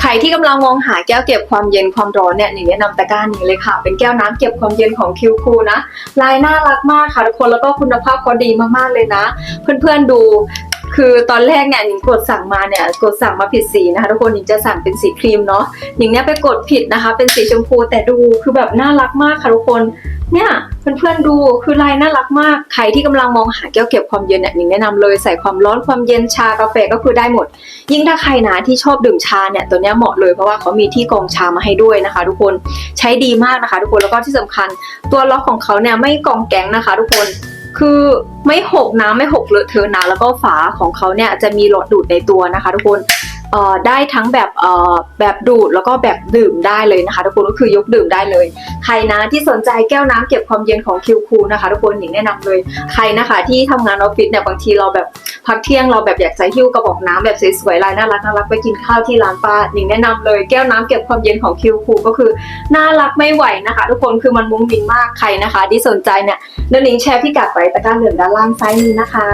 ใครที่กำลังมองหาแก้วเก็บความเย็นความร้อนเนี่ยหนิงแนะนำตะกร้านี้เลยค่ะ เป็นแก้วน้ำเก็บความเย็นของคิวคูนะลายน่ารักมากค่ะทุกคนแล้วก็คุณภาพเขาดีมากๆเลยนะ เพื่อนๆดู คือตอนแรกเนี่ยหนิงกดสั่งมาเนี่ยกดสั่งมาผิดสีนะคะทุกคนหนิงจะสั่งเป็นสีครีมเนาะหนิงเนี่ยไปกดผิดนะคะ เป็นสีชมพูแต่ดูคือแบบน่ารักมากค่ะทุกคนเนี่ยเพื่อนๆดูคือลายน่ารักมากใครที่กำลังมองหาแก้วเก็บความเย็นเนี่ยหนิงแนะนำเลยใส่ความร้อนความเย็นชากาแฟก็คือได้หมด ยิ่งถ้าใครนะที่ชอบดื่มชาเนี่ยตัวเนี้ยเหมาะเลยเพราะว่าเขามีที่กรองชามาให้ด้วยนะคะ ทุกคนใช้ดีมากนะคะ ทุกคนแล้วก็ที่สำคัญ ตัวล็อกของเขาเนี่ยไม่กรองแก๊งนะคะ ทุกคน คือไม่หกน้ำไม่หกเลอะเทอะนะแล้วก็ฝาของเขาเนี่ยจะมีหลอดดูดในตัวนะคะ ทุกคน ได้ทั้งแบบแบบดูดแล้วก็แบบดื่มได้เลยนะคะ ทุกคนก็คือยกดื่มได้เลย ใครนะที่สนใจแก้วน้ำเก็บความเย็นของคิวคูนะคะ ทุกคนหญิงแนะนำเลยใครนะคะ ที่ทำงานออฟฟิศเนี่ยบางทีเราแบบพักเที่ยงเราแบบอยากจะหิ้วกระบอกน้ำแบบสวยๆลายน่ารักน่ารักไปกินข้าวที่ร้านป้าหญิงแนะนำเลย แก้วน้ำเก็บความเย็นของคิวคูก็คือน่ารักไม่ไหวนะคะ ทุกคนคือมันมุ้งมิ้งมากใครนะคะ ที่สนใจเนี่ยเดี๋ยวหนิงแชร์พิกัดไว้ตะกร้าเหลืองด้านล่างซ้ายนี้นะคะ